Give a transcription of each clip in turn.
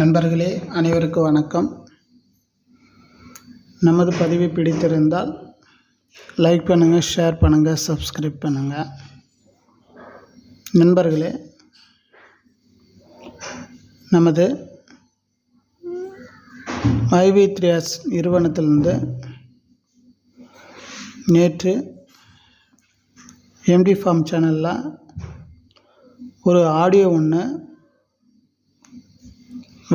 நண்பர்களே அனைவருக்கும் வணக்கம். நமது பதிவு பிடித்திருந்தால் லைக் பண்ணுங்கள் ஷேர் பண்ணுங்கள் சப்ஸ்கிரைப் பண்ணுங்கள் நண்பர்களே நமது ஐவி த்ரியாஸ் நிறுவனத்திலிருந்து நேற்று எம்டி ஃபார்ம் சேனலில் ஒரு ஆடியோ ஒன்று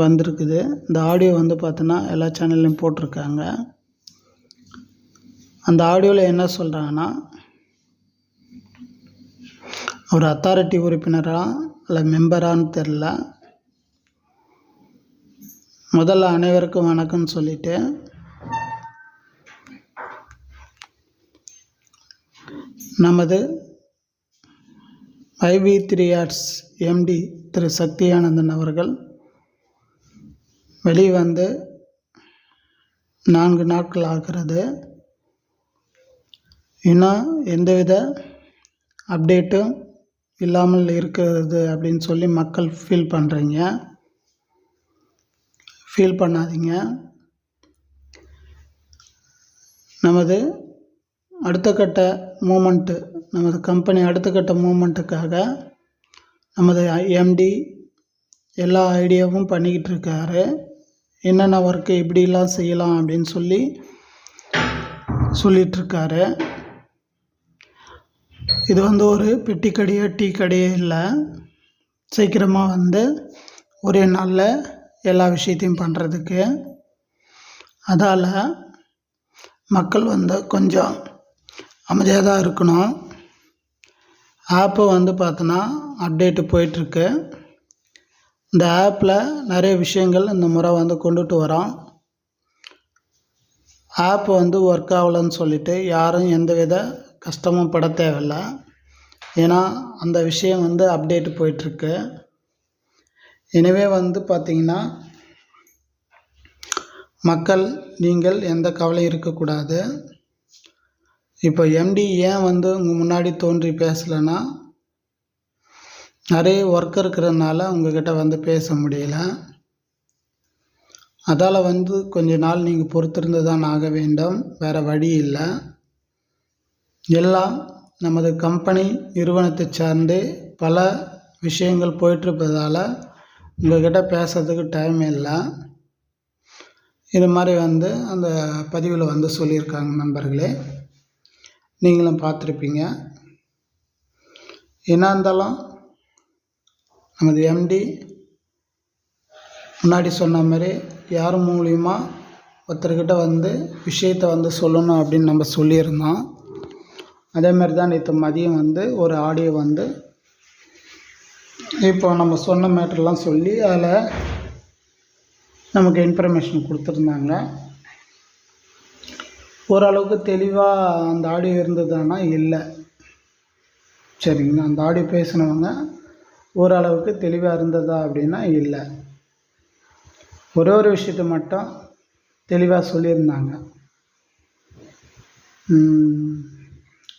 வந்திருக்குது. இந்த ஆடியோ வந்து பார்த்தோன்னா எல்லா சேனல்லையும் போட்டிருக்காங்க. அந்த ஆடியோவில் என்ன சொல்கிறாங்கன்னா ஒரு அத்தாரிட்டி உறுப்பினரா இல்லை மெம்பரான்னு தெரில முதல்ல அனைவருக்கும் வணக்கம்னு சொல்லிட்டு நமது ஐவி த்ரீ ஆர்ட்ஸ் எம்டி திரு சக்தியானந்தன் அவர்கள் வெளிவந்து நான்கு நாட்கள் ஆகிறது இன்னும் எந்தவித அப்டேட்டும் இல்லாமல் இருக்கிறது அப்படின்னு சொல்லி மக்கள் ஃபீல் பண்ணுறீங்க ஃபீல் பண்ணாதீங்க. நமது அடுத்த கட்ட மூமெண்ட்டு நமது கம்பெனி அடுத்த கட்ட மூமெண்ட்டுக்காக நமது எம்டி எல்லா ஐடியாவும் பண்ணிக்கிட்டு இருக்காரு. என்னென்ன ஒர்க்கு எப்படிலாம் செய்யலாம் அப்படின்னு சொல்லி சொல்லிகிட்ருக்காரு இது வந்து ஒரு பெட்டி கடையோ டீ கடையோ இல்லை. சீக்கிரமாக வந்து ஒரே நாளில் எல்லா விஷயத்தையும் பண்ணுறதுக்கு அதால் மக்கள் வந்து கொஞ்சம் அமைதியாக தான் இருக்கணும். ஆப்பு வந்து பார்த்தோன்னா அப்டேட்டு போயிட்டுருக்கு. இந்த ஆப்பில் நிறைய விஷயங்கள் இந்த முறை வந்து கொண்டுட்டு வரோம். ஆப் வந்து ஒர்க் ஆகலைன்னு சொல்லிவிட்டு யாரும் எந்த வித கஷ்டமும் பட தேவையில்லை. ஏன்னா அந்த விஷயம் வந்து அப்டேட் போயிட்டுருக்கு. எனவே வந்து பார்த்திங்கன்னா மக்கள் நீங்கள் எந்த கவலையும் இருக்கக்கூடாது. இப்போ எம்டி ஏன் வந்து உங்கள் முன்னாடி தோன்றி பேசலைன்னா நிறைய ஒர்க் இருக்கிறதுனால உங்ககிட்ட வந்து பேச முடியல. அதால் வந்து கொஞ்ச நாள் நீங்கள் பொறுத்திருந்து தான் ஆக வேண்டும். வேறு வழி இல்லை. எல்லாம் நமது கம்பெனி நிறுவனத்தை சார்ந்து பல விஷயங்கள் போயிட்டுருப்பதால் உங்கள்கிட்ட பேசுறதுக்கு டைம் இல்லை. இது மாதிரி வந்து அந்த பதிவில் வந்து சொல்லியிருக்காங்க நண்பர்களே. நீங்களும் பார்த்துருப்பீங்க. என்ன இருந்தாலும் நமது எம்டி முன்னாடி சொன்ன மாதிரி யார் மூலியமாக ஒருத்தர்கிட்ட வந்து விஷயத்தை வந்து சொல்லணும் அப்படின்னு நம்ம சொல்லியிருந்தோம். அதேமாதிரி தான் நேற்று மதியம் வந்து ஒரு ஆடியோ வந்து இப்போ நம்ம சொன்ன மேட்டர்லாம் சொல்லி அதில் நமக்கு இன்ஃபர்மேஷன் கொடுத்துருந்தாங்க. ஓரளவுக்கு தெளிவாக அந்த ஆடியோ இருந்ததுன்னா இல்லை. சரிங்களா அந்த ஆடியோ பேசினவங்க ஓரளவுக்கு தெளிவாக இருந்ததா அப்படின்னா இல்லை. ஒரே ஒரு விஷயத்த மட்டும் தெளிவாக சொல்லியிருந்தாங்க.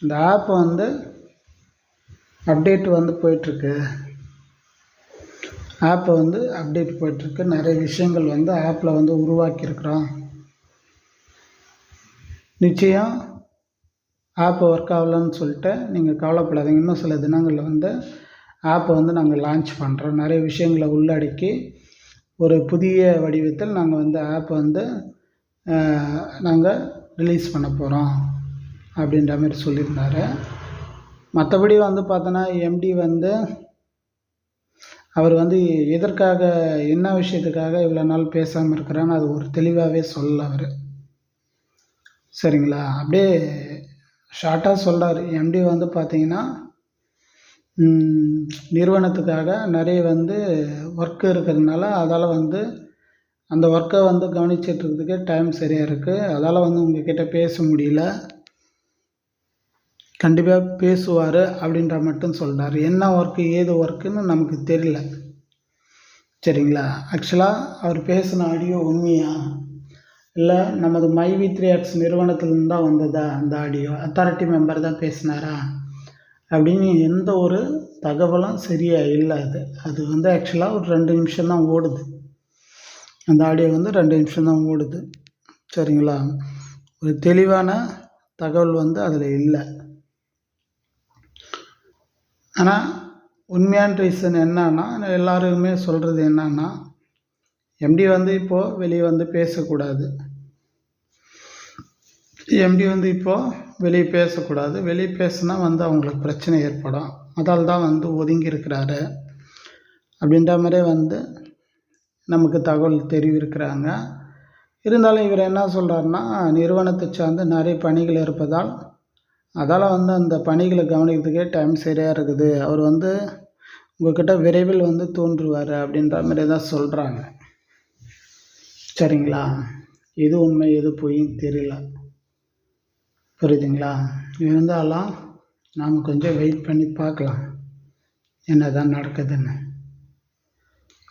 இந்த ஆப் வந்து அப்டேட் வந்து போயிட்டுருக்கு. ஆப்பை வந்து அப்டேட் போயிட்டுருக்கு. நிறைய விஷயங்கள் வந்து ஆப்பில் வந்து உருவாக்கியிருக்கிறோம். நிச்சயம் ஆப் ஒர்க் ஆகலன்னு சொல்லிட்டு நீங்கள் கவலைப்படாதீங்க. இன்னும் சில தினங்களில் வந்து ஆப்பை வந்து நாங்கள் லான்ச் பண்ணுறோம் நிறைய விஷயங்களை உள்ளடக்கி ஒரு புதிய வடிவத்தில் நாங்கள் வந்து ஆப்பை வந்து நாங்கள் ரிலீஸ் பண்ண போகிறோம் அப்படின்ற மாதிரி சொல்லியிருந்தாரு. மற்றபடி வந்து பார்த்தோன்னா எம்டி வந்து அவர் வந்து எதற்காக என்ன விஷயத்துக்காக இவ்வளோ நாள் பேசாமல் இருக்கிறான்னு அது ஒரு தெளிவாகவே சொல்லல அவர். சரிங்களா? அப்படியே ஷார்ட்டாக சொல்கிறார் எம்டி வந்து பார்த்திங்கன்னா நிறுவனத்துக்காக நிறைய வந்து ஒர்க்கு இருக்கிறதுனால அதால் வந்து அந்த ஒர்க்கை வந்து கவனிச்சிட்ருக்கிறதுக்கு டைம் சரியாக இருக்குது அதால் வந்து உங்ககிட்ட பேச முடியல. கண்டிப்பாக பேசுவார் அப்படின்ற மட்டும் சொல்கிறார் என்ன ஒர்க்கு ஏது ஒர்க்குன்னு நமக்கு தெரியல. சரிங்களா? ஆக்சுவலாக அவர் பேசின ஆடியோ உண்மையா? இல்லை நமது மை வி த்ரீ ஆக்ஸ் நிறுவனத்துலேருந்து தான் வந்ததா அந்த ஆடியோ அத்தாரிட்டி மெம்பர் தான் பேசினாரா? அப்படின்னு எந்த ஒரு தகவலும் சரியாக இல்லை அது அது வந்து ஆக்சுவலாக ஒரு ரெண்டு நிமிஷம் தான் ஓடுது. அந்த ஆடியோ வந்து ரெண்டு நிமிஷம் தான் ஓடுது. சரிங்களா? ஒரு தெளிவான தகவல் வந்து அதில் இல்லை. ஆனால் உண்மையான ரீசன் என்னன்னா எல்லாருமே சொல்கிறது என்னன்னா எம்டி வந்து இப்போது வெளியே வந்து பேசக்கூடாது. எம்டி வந்து இப்போது வெளியே பேசக்கூடாது. வெளியே பேசுனா வந்து அவங்களுக்கு பிரச்சனை ஏற்படும். அதால் தான் வந்து ஒதுங்கி இருக்கிறாரு. அப்படின்ற மாதிரியே வந்து நமக்கு தகவல் தெரிவிக்கிறாங்க. இருந்தாலும் இவர் என்ன சொல்கிறாருன்னா நிறுவனத்தை சார்ந்து நிறைய பணிகள் இருப்பதால் அதால் வந்து அந்த பணிகளை கவனிக்கிறதுக்கே டைம் சரியாக இருக்குது. அவர் வந்து உங்கள்கிட்ட விரைவில் வந்து தோன்றுவார் அப்படின்ற மாதிரி தான் சொல்கிறாங்க சரிங்களா? எது உண்மை எது பொய்ன்னு தெரியல. புரியுதுங்களா? இருந்தாலும் நாம் கொஞ்சம் வெயிட் பண்ணி பார்க்கலாம். என்ன தான் நடக்குதுன்னு.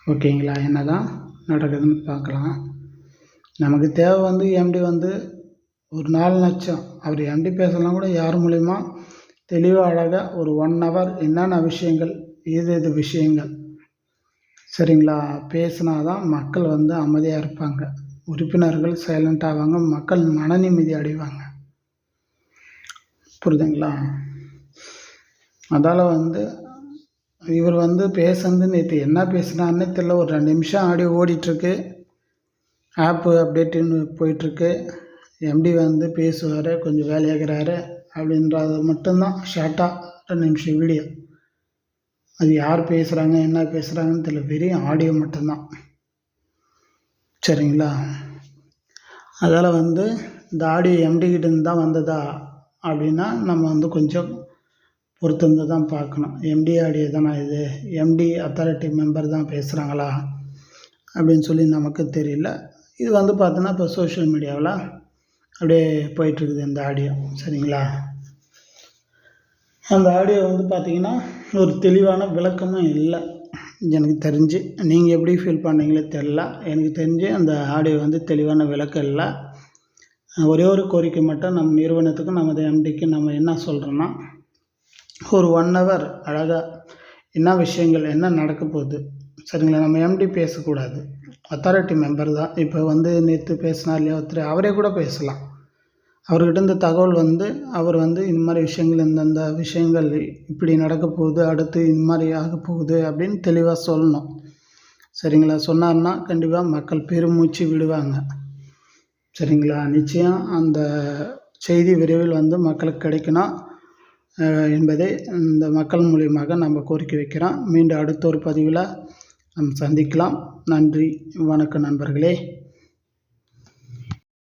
ஓகேங்களா? என்ன தான் நடக்குதுன்னு பார்க்கலாம். நமக்கு தேவை வந்து எம்டி வந்து ஒரு நாலு லட்சம். அவர் எம்டி பேசலாம் கூட யார் மூலிமா தெளிவாக அழகாக ஒரு ஒன் ஹவர் என்னென்ன விஷயங்கள் எது எது விஷயங்கள். சரிங்களா? பேசினா தான் மக்கள் வந்து அமைதியாக இருப்பாங்க. உறுப்பினர்கள் சைலண்ட் ஆவாங்க. மக்கள் மன நிம்மதி அடைவாங்க. புரியுதுங்களா? அதால் வந்து இவர் வந்து பேசுனது நேற்று என்ன பேசுனாருன்னே தெரில ஒரு ரெண்டு நிமிஷம் ஆடியோ ஓடிட்டுருக்கு. ஆப்பு அப்டேட்டுன்னு போயிட்டுருக்கு. எம்டி வந்து பேசுவார் கொஞ்சம் வேலையாகிறாரு அப்படின்றது மட்டும்தான். ஷார்ட்டாக ரெண்டு நிமிஷம் வீடியோ அது யார் பேசுகிறாங்க என்ன பேசுகிறாங்கன்னு தெரியல. வெறும் ஆடியோ மட்டும்தான். சரிங்களா? அதால் வந்து இந்த ஆடியோ எம்டி கிட்டேருந்து தான் வந்ததா? அப்படின்னா நம்ம வந்து கொஞ்சம் பொறுத்திருந்து தான் பார்க்கணும். எம்டி ஆடியோ தானே இது? எம்டி அத்தாரிட்டி மெம்பர் தான் பேசுகிறாங்களா அப்படின்னு சொல்லி நமக்கு தெரியல. இது வந்து பார்த்தோன்னா இப்போ சோஷியல் மீடியாவில் அப்படியே போயிட்டுருக்குது இந்த ஆடியோ சரிங்களா? அந்த ஆடியோ வந்து பார்த்தீங்கன்னா ஒரு தெளிவான விளக்கமும் இல்லை. எனக்கு தெரிஞ்சு. நீங்கள் எப்படி ஃபீல் பண்ணீங்களோ தெரில எனக்கு தெரிஞ்சு அந்த ஆடியோ வந்து தெளிவான விளக்கம் இல்லை. ஒரே ஒரு கோரிக்கை மட்டும் நம் நிறுவனத்துக்கும் நமது எம்டிக்கு நம்ம என்ன சொல்கிறோன்னா ஒரு ஒன் ஹவர் அழகாக என்ன விஷயங்கள் என்ன நடக்க போகுது சரிங்களா? நம்ம எம்டி பேசக்கூடாது. அத்தாரிட்டி மெம்பர் தான். இப்போ வந்து நேற்று பேசினார் இல்லையா ஒருத்தர் அவரே கூட பேசலாம். அவர்கிட்ட இந்த தகவல் வந்து அவர் வந்து இந்த மாதிரி விஷயங்கள் இந்தந்த விஷயங்கள் இப்படி நடக்க போகுது அடுத்து இந்த மாதிரி ஆக போகுது அப்படின்னு தெளிவாக சொல்லணும். சரிங்களா? சொன்னார்னா கண்டிப்பாக மக்கள் பெருமூச்சு விடுவாங்க. சரிங்களா? நிச்சயம் அந்த செய்தி விரைவில் வந்து மக்களுக்கு கிடைக்கணும் என்பதை இந்த மக்கள் மூலியமாக நம்ம கோரிக்கை வைக்கிறோம். மீண்டும் அடுத்த ஒரு பதிவில் நம் சந்திக்கலாம். நன்றி. வணக்கம் நண்பர்களே.